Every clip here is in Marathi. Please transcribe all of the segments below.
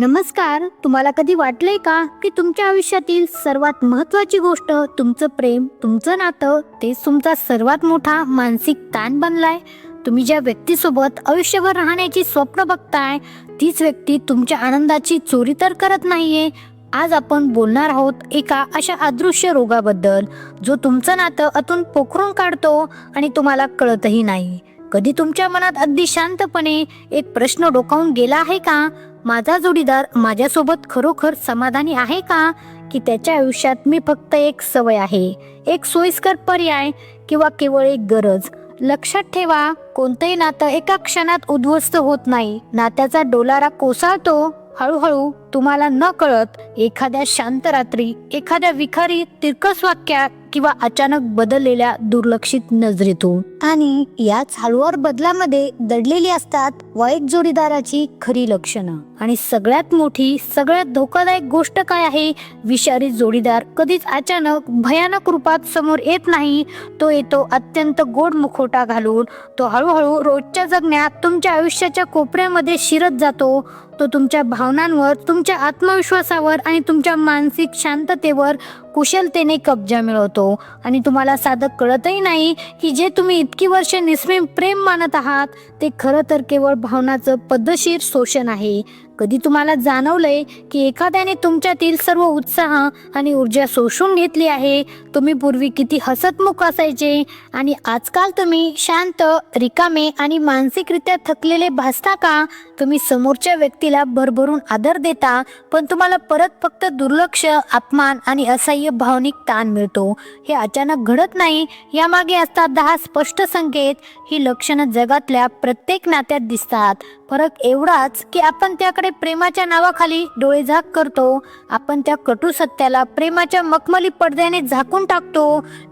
नमस्कार तुम्हाला कधी वाटलंय का की तुमच्या आयुष्यातील सर्वात महत्वाची गोष्ट तुमचं प्रेम तुमचं नातं तेच तुमचा सर्वात मोठा मानसिक ताण बनलाय? तुम्ही ज्या व्यक्तीसोबत आयुष्यभर राहण्याची स्वप्न बघताय तीच व्यक्ती तुमच्या आनंदाची चोरी तर करत नाहीये. आज आपण बोलणार आहोत एका अशा अदृश्य रोगाबद्दल जो तुमचं नातं अतून पोखरून काढतो आणि तुम्हाला कळतही नाही. कधी तुमच्या मनात अगदी शांतपणे एक प्रश्न डोकावून गेला आहे का? माझा जोडीदार माझ्यासोबत खरोखर समाधानी आहे का? की त्याच्या आयुष्यात मी फक्त एक सवय आहे एक सोयीस्कर पर्याय किंवा केवळ एक गरज. लक्षात ठेवा कोणतंही नातं एका क्षणात उद्ध्वस्त होत नाही. नात्याचा डोलारा कोसळतो. हळूहळू तुम्हाला न कळत एखाद्या शांत रात्री एखाद्या विखारी तिरकस वाक्यात किंवा अचानक बदललेल्या दुर्लक्षित नजरेतून. आणि याच हळूवार बदलामध्ये दडलेली असतात वाईट जोडीदाराची खरी लक्षणं. आणि सगळ्यात मोठी सगळ्यात धोकादायक गोष्ट काय आहे? विषारी जोडीदार कधीच अचानक भयानक रूपात समोर येत नाही. तो येतो अत्यंत गोड मुखोटा घालून. तो हळूहळू रोजच्या जगण्यात तुमच्या आयुष्याच्या कोपऱ्यामध्ये शिरत जातो. तो तुमच्या भावनांवर तुमच्या आत्मविश्वासावर आणि तुमच्या मानसिक शांततेवर कुशलतेने कब्जा मिळवतो. आणि तुम्हाला साधं कळतही नाही की जे तुम्ही इतकी वर्ष निस्मेम प्रेम मानत आहात ते खरं तर केवळ भावनाचं पद्धतशीर शोषण आहे. कधी तुम्हाला जाणवलंय की एखाद्याने तुमच्यातील सर्व उत्साह आणि ऊर्जा शोषून घेतली आहे? तुम्ही पूर्वी किती हसतमुख असायचे? आणि आजकाल तुम्ही शांत रिकामे आणि मानसिकरित्या थकलेले भासता का? तुम्ही समोरच्या व्यक्तीला भरभरून आदर देता पण तुम्हाला परत फक्त दुर्लक्ष अपमान आणि असह्य भावनिक ताण मिळतो. हे अचानक घडत नाही यामागे असतात दहा स्पष्ट संकेत. ही लक्षणं जगातल्या प्रत्येक नात्यात दिसतात. फरक एवढाच की आपण त्याकडे प्रेमाच्या नावाखाली डोळे झाक करतो. आपण त्या कटू सत्याला प्रेमाच्या मखमली पडद्याने झाकून टाकतो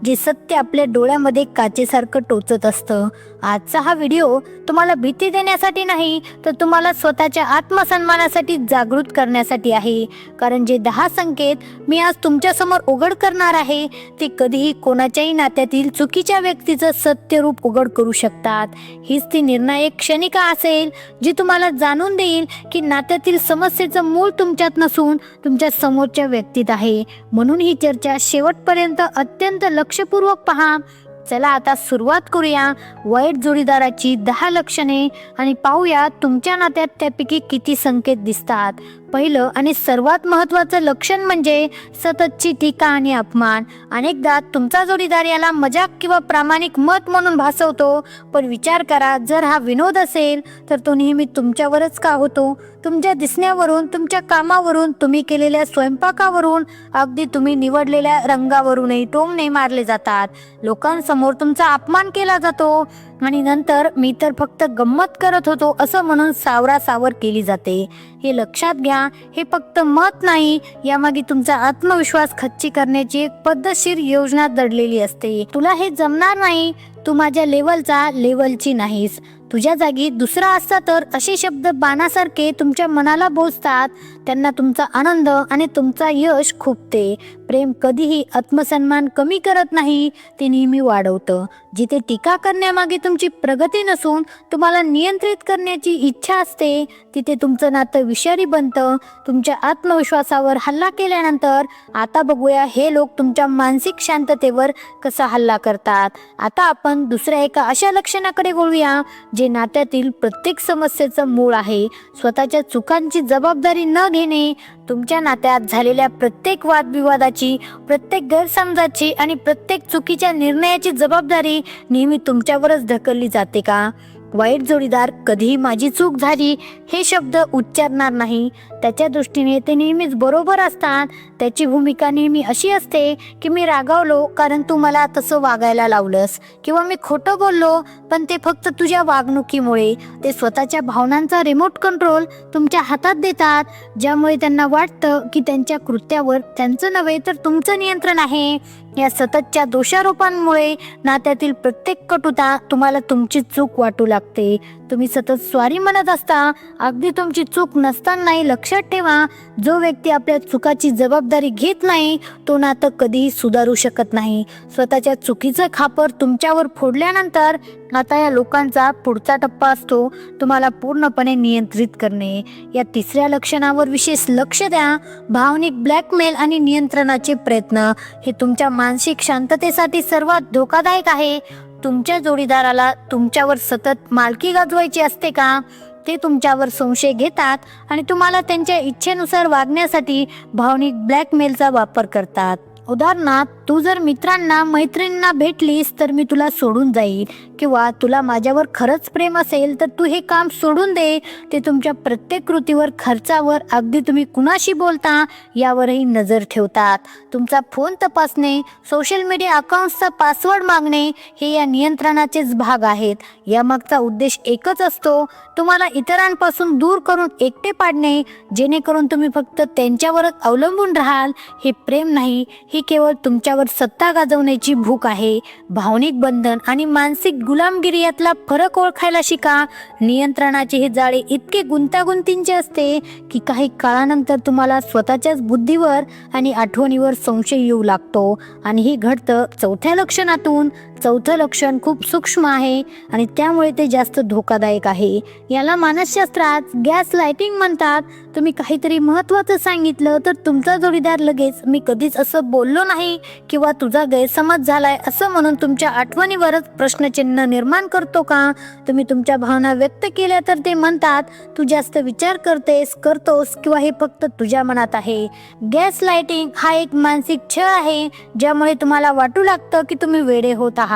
जे सत्य आपल्या डोळ्यामध्ये काचेसारखं टोचत असतं. आजचा हा व्हिडिओ तुम्हाला भीती देण्यासाठी नाही तर तुम्हाला स्वतःच्या आत्मसन्मानासाठी जागृत करण्यासाठी आहे. कारण जे दहा संकेत मी आज तुमच्यासमोर उघड करणार आहे ते कधीही कोणाच्याही नात्यातील चुकीच्या व्यक्तीचं सत्य रूप उघड करू शकतात. हीच ती निर्णायक क्षणिका असेल जी तुम्हाला जाणून देईल की नात्यातील समस्येचं मूळ तुमच्यात नसून तुमच्या समोरच्या व्यक्तीत आहे. म्हणून ही चर्चा शेवटपर्यंत अत्यंत लक्षपूर्वक पहा. चला आता सुरुवात करूया. वाईट जोडीदाराची दहा लक्षणे आणि पाहूया तुमच्या नात्यात त्यापैकी किती संकेत दिसतात. पहिलं आणि सर्वात महत्त्वाचं लक्षण म्हणजे सततची टीका आणि अपमान. अनेकदा तुमचा जोडीदार याला मजाक किंवा प्रामाणिक मत म्हणून भासवतो पण विचार करा जर हा विनोद असेल तर तो नेहमी तुमच्यावरच का होतो? तुमच्या दिसण्यावरून तुमच्या कामावरून तुम्ही केलेल्या स्वयंपाकावरून अगदी तुम्ही निवडलेल्या रंगावरूनही टोमणे मारले जातात. लोकांसमोर तुमचा अपमान केला जातो. आणि नंतर मी तर फक्त गंमत करत होतो असं म्हणून सावरा सावर केली जाते. हे लक्षात घ्या हे फक्त मत नाही. यामागे तुमचा आत्मविश्वास खच्ची करण्याची एक पद्धतशीर योजना दडलेली असते. तुला हे जमणार नाही. तू माझ्या लेवलचा लेवलची नाहीस. तुझ्या जागी दुसरा असता तर असे शब्द बाणासारखे तुमच्या मनाला बोचतात त्यांना तुमचा आनंद आणि तुमचा यश खुपते. प्रेम कधीही आत्मसन्मान कमी करत नाही ते नेहमी वाढवतं. जिथे टीका करण्यामागे तुमची प्रगती नसून तुम्हाला नियंत्रित करण्याची इच्छा असते तिथे तुमचं नातं विषारी बनतं. तुमच्या आत्मविश्वासावर हल्ला केल्यानंतर आता बघूया हे लोक तुमच्या मानसिक शांततेवर कसा हल्ला करतात. आता आपण दुसऱ्या एका अशा लक्षणाकडे बोलूया जे नात्यातील प्रत्येक समस्येचं मूळ आहे स्वतःच्या चुकांची जबाबदारी न घेणे तुमच्या नात्यात झालेल्या प्रत्येक वादविवादाची प्रत्येक गैरसमजाची आणि प्रत्येक चुकीच्या निर्णयाची जबाबदारी नेहमी तुमच्यावरच ढकलली जाते का? वाईट जोडीदार कधीही माझी चूक झाली हे शब्द उच्चारणार नाही. त्याच्या दृष्टीने ते नेहमीच बरोबर असतात. त्याची भूमिका नेहमी अशी असते की मी रागावलो कारण तू मला तसं वागायला लावलंस. किंवा मी खोटं बोललो पण ते फक्त तुझ्या वागणुकीमुळे. ते स्वतःच्या भावनांचा रिमोट कंट्रोल तुमच्या हातात देतात. ज्यामुळे त्यांना वाटतं की त्यांच्या कृत्यावर त्यांचं नव्हे तर तुमचं नियंत्रण आहे. या सततच्या दोषारोपांमुळे नात्यातील प्रत्येक कटुता तुम्हाला तुमची चूक वाटू लागते. तुम्ही सतत स्वारी म्हणत असता अगदी तुमची चूक नसतानाही लक्षात ठेवा. जो व्यक्ती आपल्या चुकाची जबाबदारी घेत नाही तो नातं कधीही सुधारू शकत नाही. स्वतःच्या चुकीचं खापर तुमच्यावर फोडल्यानंतर आता या लोकांचा पुढचा टप्पा असतो तुम्हाला पूर्णपणे नियंत्रित करणे. या तिसऱ्या लक्षणावर विशेष लक्ष द्या. भावनिक ब्लॅकमेल आणि नियंत्रणाचे प्रयत्न हे तुमच्या मानसिक शांततेसाठी सर्वात धोकादायक आहे. तुमच्या जोडीदाराला तुमच्यावर सतत मालकी गाजवायची असते का? ते तुमच्यावर संशय घेतात आणि तुम्हाला त्यांच्या इच्छेनुसार वागण्यासाठी भावनिक ब्लॅकमेलचा वापर करतात. उदाहरणार्थ तू जर मित्रांना मैत्रिणींना भेटलीस तर मी तुला सोडून जाईल. किंवा तुला माझ्यावर खरंच प्रेम असेल तर तू हे काम सोडून दे. ते तुमच्या प्रत्येक कृतीवर खर्चावर अगदी तुम्ही कुणाशी बोलता यावरही नजर ठेवतात. तुमचा फोन तपासणे सोशल मीडिया अकाउंट्सचा पासवर्ड मागणे हे या नियंत्रणाचेच भाग आहेत. यामागचा उद्देश एकच असतो तुम्हाला इतरांपासून दूर करून एकटे पाडणे जेणेकरून तुम्ही फक्त त्यांच्यावरच अवलंबून राहाल. हे प्रेम नाही ही केवळ तुमच्या तुमच्यावर सत्ता गाजवण्याची भूक आहे. भावनिक बंधन आणि मानसिक गुलामगिरी यातला फरक ओळखायला शिका. नियंत्रणाचे हे जाळे इतके गुंतागुंतींचे असते की काही काळानंतर तुम्हाला स्वतःच्याच बुद्धीवर आणि आठवणीवर संशय येऊ लागतो. आणि हे घडतं चौथ्या लक्षणातून. चौथं लक्षण खूप सूक्ष्म आहे आणि त्यामुळे ते जास्त धोकादायक आहे. याला मानसशास्त्रात गॅस लाइटिंग म्हणतात. तुम्ही काहीतरी महत्त्वाचं सांगितलं तर तुमचा जोडीदार लगेच मी कधीच असं बोललो नाही किंवा तुझा गैरसमज झालाय असं म्हणून तुमच्या आठवणीवरच प्रश्नचिन्ह निर्माण करतो का? तुम्ही तुमच्या भावना व्यक्त केल्या तर ते म्हणतात तू जास्त विचार करतेस करतोस किंवा हे फक्त तुझ्या मनात आहे. गॅस लाइटिंग हा एक मानसिक छळ आहे ज्यामुळे तुम्हाला वाटू लागतं की तुम्ही वेडे होत आहात.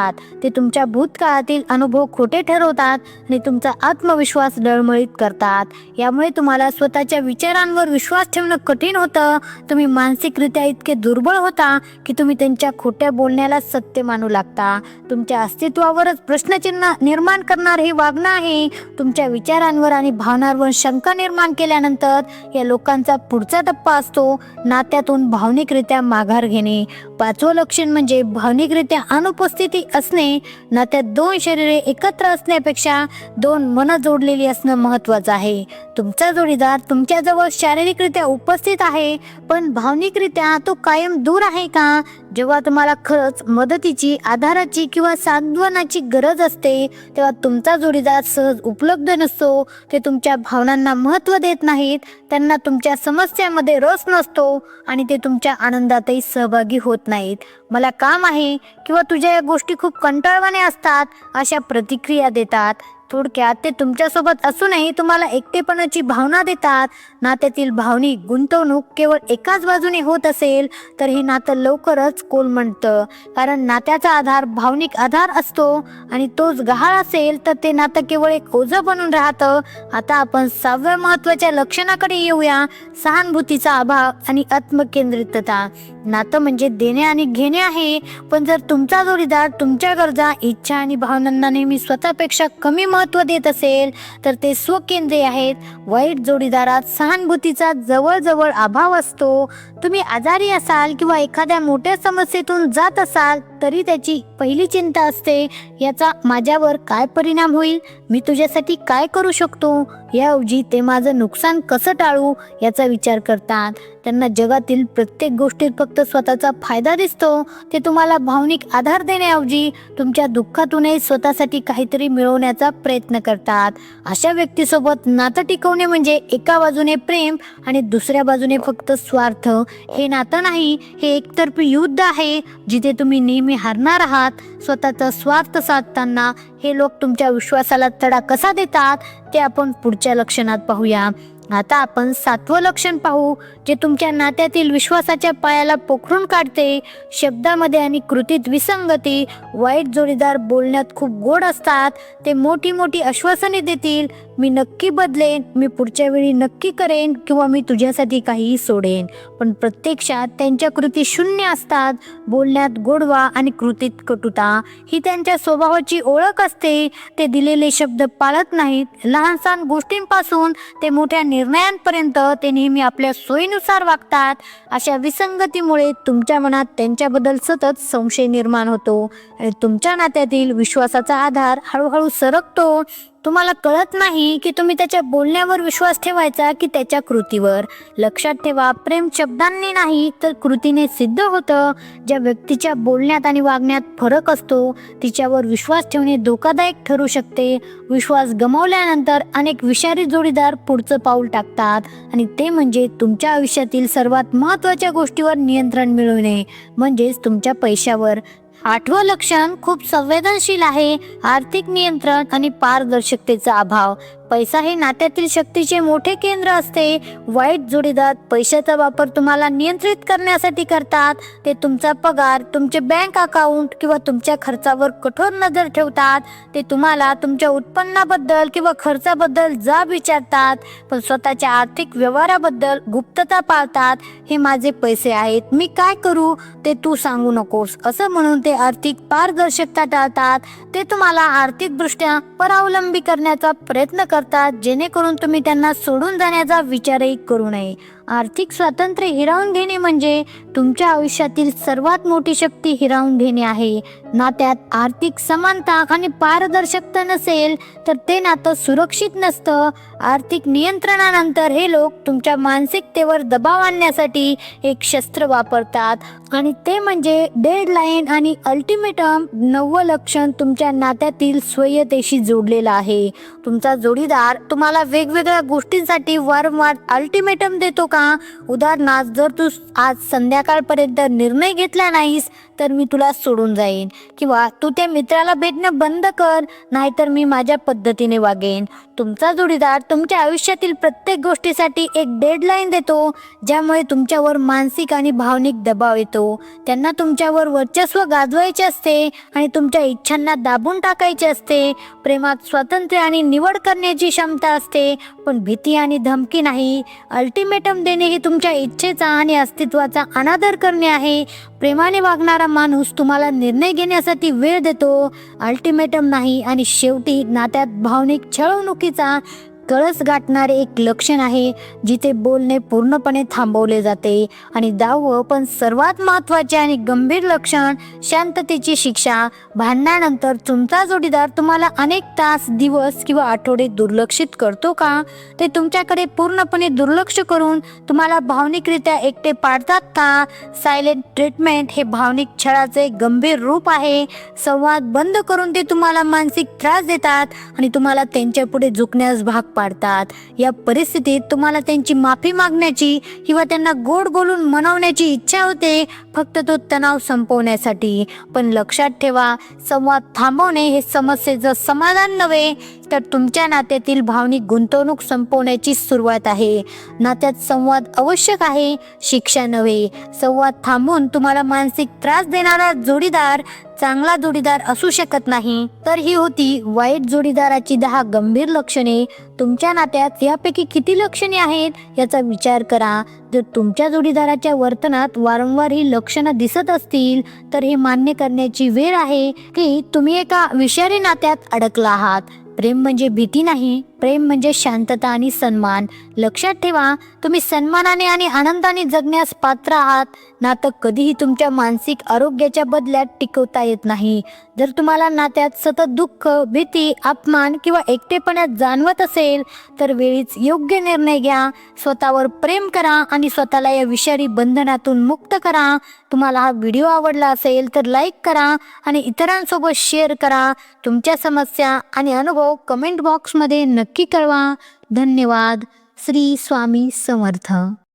ते तुमच्या भूतकाळातील अनुभव खोटे ठरवतात आणि तुमचा आत्मविश्वास डळमळीत करतात. यामुळे तुम्हाला स्वतःच्या विचारांवर विश्वास ठेवणं कठीण होतं. तुम्ही मानसिकरित्या इतके दुर्बळ होता की तुम्ही त्यांच्या खोट्या बोलण्याला सत्य मानू लागता. तुमच्या अस्तित्वावरच प्रश्नचिन्ह निर्माण करणार हे वागणं आहे. तुमच्या विचारांवर आणि भावनांवर शंका निर्माण केल्यानंतर या लोकांचा पुढचा टप्पा असतो नात्यातून भावनिकरित्या माघार घेणे. पाचवं लक्षण म्हणजे भावनिकरित्या अनुपस्थिती असणे नात्यात दोन शरीरे एकत्र असण्यापेक्षा दोन मन जोडलेली असणं महत्वाचं आहे. तुमचा जोडीदार तुमच्याजवळ शारीरिकरित्या उपस्थित आहे पण भावनिकरित्या तो कायम दूर आहे का? जेव्हा तुम्हाला खरंच मदतीची आधाराची किंवा सांत्वनाची गरज असते तेव्हा तुमचा जोडीदार सहज उपलब्ध नसतो. ते तुमच्या भावनांना महत्त्व देत नाहीत. त्यांना तुमच्या समस्यामध्ये रस नसतो आणि ते तुमच्या आनंदातही सहभागी होत नाहीत. मला काम आहे किंवा तुझ्या या गोष्टी खूप कंटाळवाने असतात अशा प्रतिक्रिया देतात. थोडक्यात ते तुमच्यासोबत असूनही तुम्हाला एकटेपणाची भावना देतात. नात्यातील भावनिक गुंतवणूक केवळ एकाच बाजूने होत असेल तर हे नातं लवकरच कोलमडतं. कारण नात्याचा आधार भावनिक आधार असतो आणि तोच गहाळ असेल तर ते नातं केवळ एक ओझं बनून राहतं. आता आपण सहाव्या महत्त्वाच्या लक्षणाकडे येऊया. सहानुभूतीचा अभाव आणि आत्मकेंद्रितता. नातं म्हणजे देणे आणि घेणे आहे पण जर तुमचा जोडीदार तुमच्या गरजा इच्छा आणि भावनांना नेहमी स्वतःपेक्षा कमी महत्त्व देत असेल तर ते स्वकेंद्रीय आहेत. वाईट जोडीदारात सहानुभूतीचा जवळजवळ अभाव असतो. तुम्ही आजारी असाल किंवा एखाद्या मोठ्या समस्येतून जात असाल तरी त्याची पहिली चिंता असते. याचा माझ्यावर काय परिणाम होईल? मी तुझ्यासाठी काय करू शकतो? याऐवजी ते माझं नुकसान कसं टाळू? याचा विचार करतात. त्यांना जगातील प्रत्येक गोष्टीत फक्त स्वतःचा फायदा दिसतो. ते तुम्हाला भावनिक आधार देण्याऐवजी तुमच्या दुःखातूनही स्वतःसाठी काहीतरी मिळवण्याचा प्रयत्न करतात. अशा व्यक्तीसोबत नातं टिकवणे म्हणजे एका बाजूने प्रेम आणि दुसऱ्या बाजूने फक्त स्वार्थ. हे नातं नाही हे एकतर्फी युद्ध आहे जिथे तुम्ही नेहमी तुम्ही हारणार आहात. स्वतःचा स्वार्थ साधताना हे लोक तुमच्या विश्वासाला तडा कसा देतात ते आपण पुढच्या लक्षणात पाहूया. आता आपण सातवं लक्षण पाहू जे तुमच्या नात्यातील विश्वासाच्या पायाला पोखरून काढते. शब्दामध्ये आणि कृतीत विसंगती वाईट जोडीदार बोलण्यात खूप गोड असतात. ते मोठी मोठी आश्वासने देतील मी नक्की बदलेन मी पुढच्या वेळी नक्की करेन किंवा मी तुझ्यासाठी काहीही सोडेन. पण प्रत्यक्षात त्यांच्या कृती शून्य असतात. बोलण्यात गोडवा आणि कृतीत कटुता. ही त्यांच्या स्वभावाची ओळख असते. ते दिलेले शब्द पाळत नाहीत. लहान सहान गोष्टींपासून ते मोठ्या निर्णयांपर्यंत ते नेहमी आपल्या सोयीनुसार वागतात. अशा विसंगतीमुळे तुमच्या मनात त्यांच्याबद्दल सतत संशय निर्माण होतो. आणि तुमच्या नात्यातील विश्वासाचा आधार हळूहळू सरकतो. तुम्हाला कळत नाही की तुम्ही त्याच्या बोलण्यावर विश्वास ठेवायचा की त्याच्या कृतीवर. लक्षात ठेवा प्रेम शब्दांनी नाही तर कृतीने सिद्ध होतं. ज्या व्यक्तीच्या बोलण्यात आणि वागण्यात फरक असतो तिच्यावर विश्वास ठेवणे धोकादायक ठरू शकते. विश्वास गमावल्यानंतर अनेक विषारी जोडीदार पुढचं पाऊल टाकतात आणि ते म्हणजे तुमच्या आयुष्यातील सर्वात महत्त्वाच्या गोष्टीवर नियंत्रण मिळवणे म्हणजेच तुमच्या पैशावर. आठवं लक्षण खूप संवेदनशील आहे आर्थिक नियंत्रण आणि पारदर्शकतेचा अभाव. पैसा हे नात्यातील शक्तीचे मोठे केंद्र असते. वाईट जोडीदार पैशाचा वापर तुम्हाला नियंत्रित करण्यासाठी करतात. ते तुमचा पगार तुमचे बँक अकाउंट किंवा तुमच्या खर्चावर कठोर नजर ठेवतात. ते तुम्हाला तुमच्या उत्पन्नाबद्दल किंवा खर्चाबद्दल जाब विचारतात. पण स्वतःच्या आर्थिक व्यवहाराबद्दल गुप्तता पाळतात. हे माझे पैसे आहेत मी काय करू? ते तू सांगू नकोस. असं म्हणून ते आर्थिक पारदर्शकता टाळतात. ते तुम्हाला आर्थिकदृष्ट्या परावलंबी करण्याचा प्रयत्न करतात. जेणेकरून तुम्ही त्यांना सोडून जाण्याचा विचारही करू नये. आर्थिक स्वातंत्र्य हिरावून घेणे म्हणजे तुमच्या आयुष्यातील सर्वात मोठी शक्ती हिरावून घेणे आहे. नात्यात आर्थिक समानता आणि पारदर्शकता नसेल तर ते नातं सुरक्षित नसतं. आर्थिक नियंत्रणानंतर हे लोक तुमच्या मानसिकतेवर दबाव आणण्यासाठी एक शस्त्र वापरतात. आणि ते म्हणजे डेडलाईन आणि अल्टिमेटम नवं लक्षण तुमच्या नात्यातील स्वयतेशी जोडलेलं आहे. तुमचा जोडीदार तुम्हाला वेगवेगळ्या गोष्टींसाठी वारंवार अल्टिमेटम देतो का? उदाहरणार्थ जर तू आज संध्याकाळपर्यंत निर्णय घेतला नाहीस तर मी तुला सोडून जाईन. किंवा तू त्या मित्राला भेटणं बंद कर नाहीतर मी माझ्या पद्धतीने वागेन. तुमचा जोडीदार तुमच्या आयुष्यातील प्रत्येक गोष्टीसाठी एक डेडलाईन देतो ज्यामुळे तुमच्यावर मानसिक आणि भावनिक दबाव येतो. त्यांना तुमच्यावर वर्चस्व गाजवायचे असते आणि तुमच्या इच्छांना दाबून टाकायचे असते. प्रेमात स्वातंत्र्य आणि निवड करण्याची क्षमता असते पण भीती आणि धमकी नाही. अल्टिमेटम देणे हे तुमच्या इच्छेचा आणि अस्तित्वाचा अनादर करणे आहे. प्रेमाने वागणारा माणूस तुम्हाला निर्णय घेण्यासाठी वेळ देतो. अल्टिमेटम नाही आणि शेवटी नात्यात भावनिक छळवणुकीचा कळस गाठणारे एक लक्षण आहे जिथे बोलणे पूर्णपणे थांबवले जाते. आणि दहावं पण सर्वात महत्त्वाचे आणि गंभीर लक्षण शांततेची शिक्षा. भांडणानंतर तुमचा जोडीदार तुम्हाला अनेक तास दिवस किंवा आठवडे दुर्लक्षित करतो का? ते तुमच्याकडे पूर्णपणे दुर्लक्ष करून तुम्हाला भावनिकरित्या एकटे पाडतात का? सायलेंट ट्रीटमेंट हे भावनिक छळाचे गंभीर रूप आहे. संवाद बंद करून ते तुम्हाला मानसिक त्रास देतात आणि तुम्हाला त्यांच्या पुढे झुकण्यास भाग पाडतात. या परिस्थितीत तुम्हाला त्यांची माफी मागण्याची किंवा त्यांना गोड बोलून मनवण्याची इच्छा होते फक्त तो तणाव संपवण्यासाठी. पण लक्षात ठेवा संवाद थांबवणे हे समस्येचं समाधान नव्हे तर तुमच्या नात्यातील भावनिक गुंतवणूक संपवण्याची सुरुवात आहे. नात्यात संवाद आवश्यक आहे शिक्षा नव्हे. संवाद थांबून तुम्हाला मानसिक त्रास देणारा जोडीदार चांगला जोडीदार असू शकत नाही. तर ही होती वाईट जोडीदाराची दहा गंभीर लक्षणे. तुमच्या नात्यात यापैकी किती लक्षणे आहेत याचा विचार करा. जर तुमच्या जोडीदाराच्या वर्तनात वारंवार ही लक्षणं दिसत असतील तर हे मान्य करण्याची वेळ आहे की तुम्ही एका विषारी नात्यात अडकला आहात. प्रेम म्हणजे भीती नाही प्रेम म्हणजे शांतता आणि सन्मान. लक्षात ठेवा तुम्ही सन्मानाने आणि आनंदाने जगण्यास पात्र आहात. नातं कधीही तुमच्या मानसिक आरोग्याच्या बदल्यात टिकवता येत नाही. जर तुम्हाला नात्यात सतत दुःख भीती अपमान किंवा एकटेपणात जाणवत असेल तर वेळीच योग्य निर्णय घ्या. स्वतःवर प्रेम करा आणि स्वतःला या विषारी बंधनातून मुक्त करा. तुम्हाला हा व्हिडिओ आवडला असेल तर लाईक करा आणि इतरांसोबत शेअर करा. तुमच्या समस्या आणि अनुभव कमेंट बॉक्समध्ये नक्की कळवा. धन्यवाद. श्री स्वामी समर्थ.